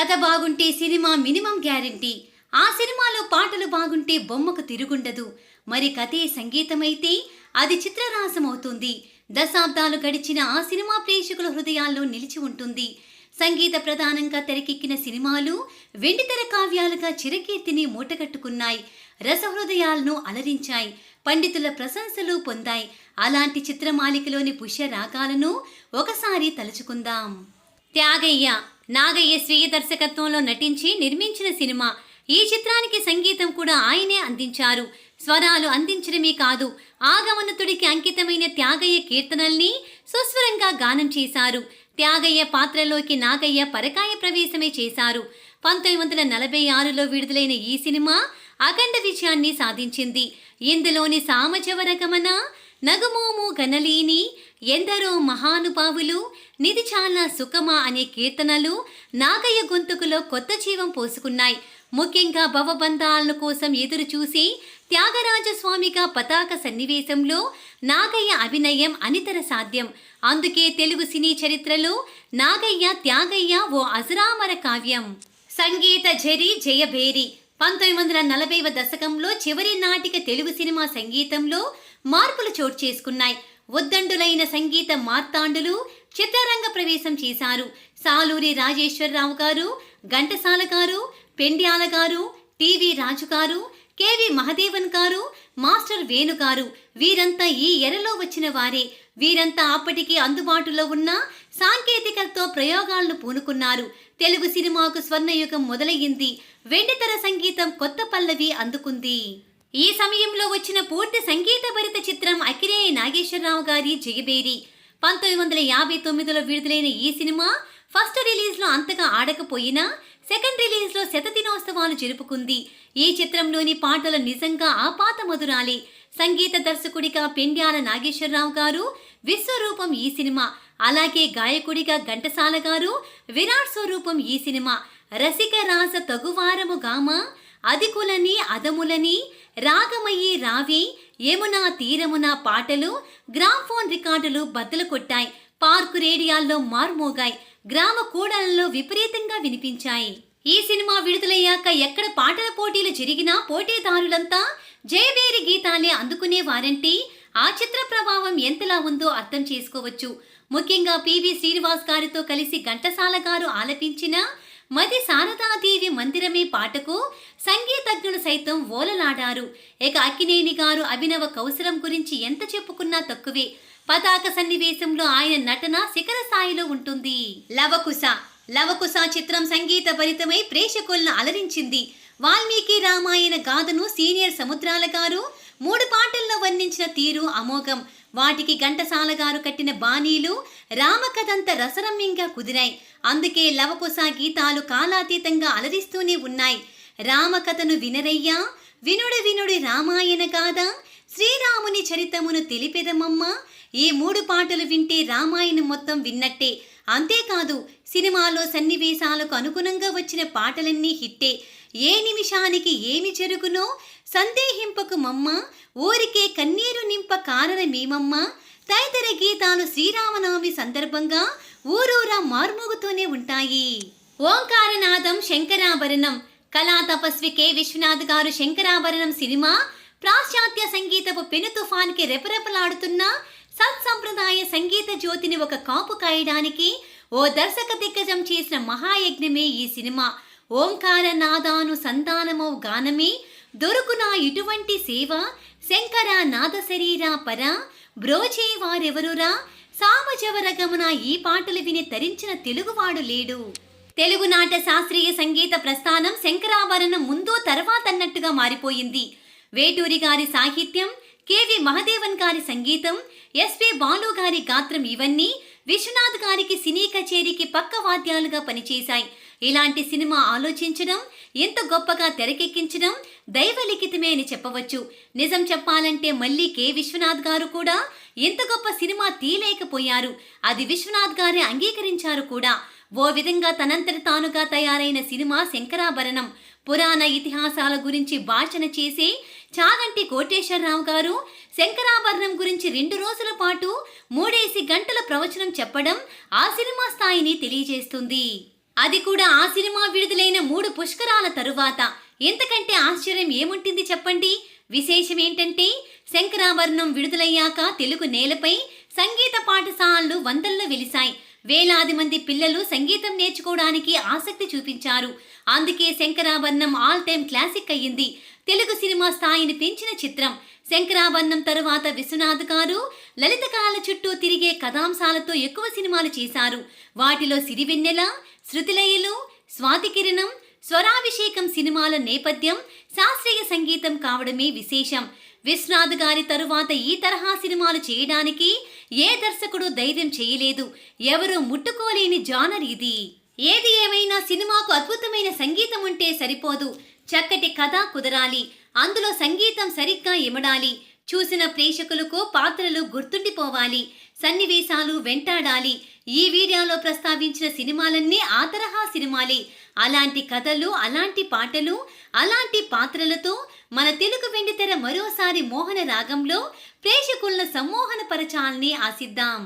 కథ బాగుంటే cinema minimum guarantee. ఆ సినిమాలో పాటలు బాగుంటే బొమ్మకు తిరుగుండదు. మరి కథే సంగీతమైతే అది చిత్రరాసమవుతుంది దశాబ్దాలు గడిచిన ఆ సినిమా ప్రేక్షకుల హృదయాల్లో నిలిచి ఉంటుంది. సంగీత ప్రధానంగా తెరకెక్కిన సినిమాలు వెండితెర కావ్యాలుగా చిరకీర్తిని మూటగట్టుకున్నాయి. రసహృదయాలను అలరించాయి. పండితుల ప్రశంసలు పొందాయి. అలాంటి చిత్రమాలికలోని పుష్య రాగాలను ఒకసారి తలుచుకుందాం. త్యాగయ్య నాగయ్య స్వీయ దర్శకత్వంలో నటించి నిర్మించిన సినిమా. ఈ చిత్రానికి సంగీతం కూడా ఆయనే అందించారు. స్వరాలు అందించడమే కాదు ఆగమనతుడికి అంకితమైన త్యాగయ్య కీర్తనల్ని సుస్వరంగా గానం చేశారు. త్యాగయ్య పాత్రలోకి నాగయ్య పరకాయ ప్రవేశమే చేశారు. పంతొమ్మిది వందల నలభై ఆరులో విడుదలైన ఈ సినిమా అఖండ విజయాన్ని సాధించింది. ఇందులోని సామజవ రకమన నగుమోము గనలీని ఎందరో మహానుభావులు నిధి చాలా సుఖమా అనే కీర్తనలు నాగయ్య గొంతుకులో కొత్త జీవం పోసుకున్నాయి. ముఖ్యంగా భవబంధాల కోసం ఎదురు చూసి త్యాగరాజస్వామిగా పతాక సన్నివేశంలో నాగయ్య అభినయం అనితర సాధ్యం. అందుకే తెలుగు సినీ చరిత్రలో నాగయ్య త్యాగయ్య ఓ అజరామర కావ్యం. సంగీత జరి జయభేరి పంతొమ్మిది వందల నలభైవ దశకంలో చివరి నాటిక తెలుగు సినిమా సంగీతంలో మార్పులు చోటు చేసుకున్నాయి. ఉద్దండులైన సంగీత మార్తాండులు చిత్రరంగ ప్రవేశం చేశారు. సాలూరి రాజేశ్వరరావు గారు ఘంటసాల గారు పెండ్యాల గారు టీవీ రాజు గారు కేవి మహదేవన్ గారు మాస్టర్ వేణు గారు. వీరంతా ఈ ఎరలో వచ్చిన వారే. వీరంతా అప్పటికి అందుబాటులో ఉన్న సాంకేతికతో ప్రయోగాలను పూనుకున్నారు. తెలుగు సినిమాకు స్వర్ణయుగం మొదలయ్యింది. వెండితెర సంగీతం కొత్త పల్లవి అందుకుంది. ఈ సమయంలో వచ్చిన పూర్తి సంగీత భరిత చిత్రం అకినేని నాగేశ్వరరావు గారి జయబేరి పంతొమ్మిది వందల యాభై తొమ్మిదిలో విడుదలైన ఈ సినిమా ఫస్ట్ రిలీజ్లో అంతగా ఆడకపోయినా సెకండ్ రిలీజ్లో శతదినోత్సవాలు జరుపుకుంది. ఈ చిత్రంలోని పాటలు నిజంగా ఆపాత మధురాలే. సంగీత దర్శకుడిగా పెండ్యాల నాగేశ్వరరావు గారు విశ్వరూపం ఈ సినిమా. అలాగే గాయకుడిగా ఘంటసాల గారు విరాట్ స్వరూపం ఈ సినిమా. రసిక రాస తగువారము గామ అదికులని అదములని రాగమయ్యి రావి యమునా తీరమున పాటలు గ్రామ్ఫోన్ రికార్డులు బద్దలు కొట్టాయి. పార్కు రేడియాల్లో మార్మోగాయి. గ్రామ కూడలలో విపరీతంగా వినిపించాయి. ఈ సినిమా విడుదలయ్యాక ఎక్కడ పాటల పోటీలు జరిగినా పోటీదారులంతా జయవేరి గీతాలే అందుకునేవారంటే ఆ చిత్ర ప్రభావం ఎంతలా ఉందో అర్థం చేసుకోవచ్చు. ముఖ్యంగా పివి శ్రీనివాస్ గారితో కలిసి ఘంటసాల గారు ఆలపించిన మది శారదాదేవి మందిరమే పాటకు సంగీతజ్ఞులు సైతం ఓలలాడారు. ఇక అక్కినేని గారు అభినవ కౌశలం గురించి ఎంత చెప్పుకున్నా తక్కువే. పతాక సన్నివేశంలో ఆయన నటన శిఖర స్థాయిలో ఉంటుంది. లవకుశ లవకుశ చిత్రం సంగీత భరితమై ప్రేక్షకులను అలరించింది. వాల్మీకి రామాయణ గాథను సీనియర్ సముద్రాల గారు మూడు పాటల్లో వర్ణించిన తీరు అమోఘం. వాటికి ఘంటసాల గారు కట్టిన బాణీలు రామకథంత రసరమ్యంగా కుదిరాయి. అందుకే లవకుశ గీతాలు కాలాతీతంగా అలరిస్తూనే ఉన్నాయి. రామకథను వినరయ్యా వినుడు వినుడి రామాయణ గాథ శ్రీరాముని చరితమును తెలిపెదమమ్మ. ఈ మూడు పాటలు వింటే రామాయణం మొత్తం విన్నట్టే. అంతేకాదు సినిమాలో సన్నివేశాలకు అనుగుణంగా వచ్చిన పాటలన్నీ హిట్టే. ఏ నిమిషానికి ఏమి జరుగునో సందేహింపకు మమ్మ ఊరికే కన్నీరు నింప కారణమేమమ్మ? తదితర గీతాలు శ్రీరామనవమి సందర్భంగా ఊరూరా మార్మోగుతూనే ఉంటాయి. ఓంకారనాదం శంకరాభరణం కళా తపస్వి కె. విశ్వనాథ్ గారు శంకరాభరణం సినిమా పాశ్చాత్య సంగీతపు పెను తుఫాన్కి రెపరెపలాడుతున్న సత్సంప్రదాయ సంగీత జ్యోతిని ఒక కాపు కాయడానికి ఓ దర్శక దిగ్గజం చేసిన మహాయజ్ఞమే ఈ సినిమా. ఓంకార నాదాను సంతానమో గానమే దొరుకునా ఇటువంటి సేవ? శంకర నాద శరీరా పర బ్రోచే వారెవరురా? సామజవరగమున ఈ పాటలు విని తరించిన తెలుగువాడు లేడు. తెలుగునాట శాస్త్రీయ సంగీత ప్రస్థానం శంకరాభరణం ముందు తర్వాత అన్నట్టుగా మారిపోయింది. వేటూరి గారి సాహిత్యం కెవి మహదేవన్ గారి సంగీతం ఎస్పి బాలు గారి గాత్రం ఇవన్నీ విశ్వనాథ్ గారికి సినీ కచేరీకి పక్క వాద్యాలుగా పనిచేశాయి. ఇలాంటి సినిమా ఆలోచించడం ఎంత గొప్పగా తెరకెక్కించడం దైవలిఖితమే అని చెప్పవచ్చు. నిజం చెప్పాలంటే మళ్ళీ కె. విశ్వనాథ్ గారు కూడా ఎంత గొప్ప సినిమా తీయలేకపోయారు. అది విశ్వనాథ్ గారే అంగీకరించారు కూడా. ఓ విధంగా తనంతటి తానుగా తయారైన సినిమా శంకరాభరణం. పురాణ ఇతిహాసాల గురించి భాషణ చేసే చాగంటి కోటేశ్వరరావు గారు శంకరాభరణం గురించి రెండు రోజుల పాటు మూడేసి గంటల ప్రవచనం చెప్పడం ఆ సినిమా స్థాయిని తెలియజేస్తుంది. అది కూడా ఆ సినిమా విడుదలైన మూడు పుష్కరాల తరువాత. ఎంతకంటే ఆశ్చర్యం ఏముంటుంది చెప్పండి? విశేషం ఏంటంటే శంకరాభరణం విడుదలయ్యాక తెలుగు నేలపై సంగీత పాఠశాలలు వందల్లో వెలిశాయి. వేలాది మంది పిల్లలు సంగీతం నేర్చుకోవడానికి ఆసక్తి చూపించారు. అందుకే శంకరాభరణం ఆల్ టైమ్ క్లాసిక్ అయ్యింది. తెలుగు సినిమా స్థాయిని పెంచిన చిత్రం. శంకరాభరణం తరువాత విశ్వనాథ్ గారు లలితకాల చుట్టూ తిరిగే కథాంశాలతో ఎక్కువ సినిమాలు చేశారు. వాటిలో సిరివెన్నెల శృతిలయలు స్వాతికిరణం స్వరాభిషేకం సినిమాల నేపథ్యం శాస్త్రీయ సంగీతం కావడమే విశేషం. విశ్వనాథ్ గారి తరువాత ఈ తరహా సినిమాలు చేయడానికి ఏ దర్శకుడు ధైర్యం చేయలేదు? ఎవరూ ముట్టుకోలేని జానర్ ఇది. ఏది ఏమైనా సినిమాకు అద్భుతమైన సంగీతం ఉంటే సరిపోదు. చక్కటి కథ కుదరాలి. అందులో సంగీతం సరిగ్గా ఇమడాలి. చూసిన ప్రేక్షకులకు పాత్రలు గుర్తుండిపోవాలి సన్నివేశాలు వెంటాడాలి. ఈ వీడియోలో ప్రస్తావించిన సినిమాలన్నీ ఆ తరహా సినిమాలే. అలాంటి కథలు అలాంటి పాటలు అలాంటి పాత్రలతో మన తెలుగు వెండితెర మరోసారి మోహన రాగంలో ప్రేక్షకులను సమ్మోహనపరచాలని ఆశిద్దాం.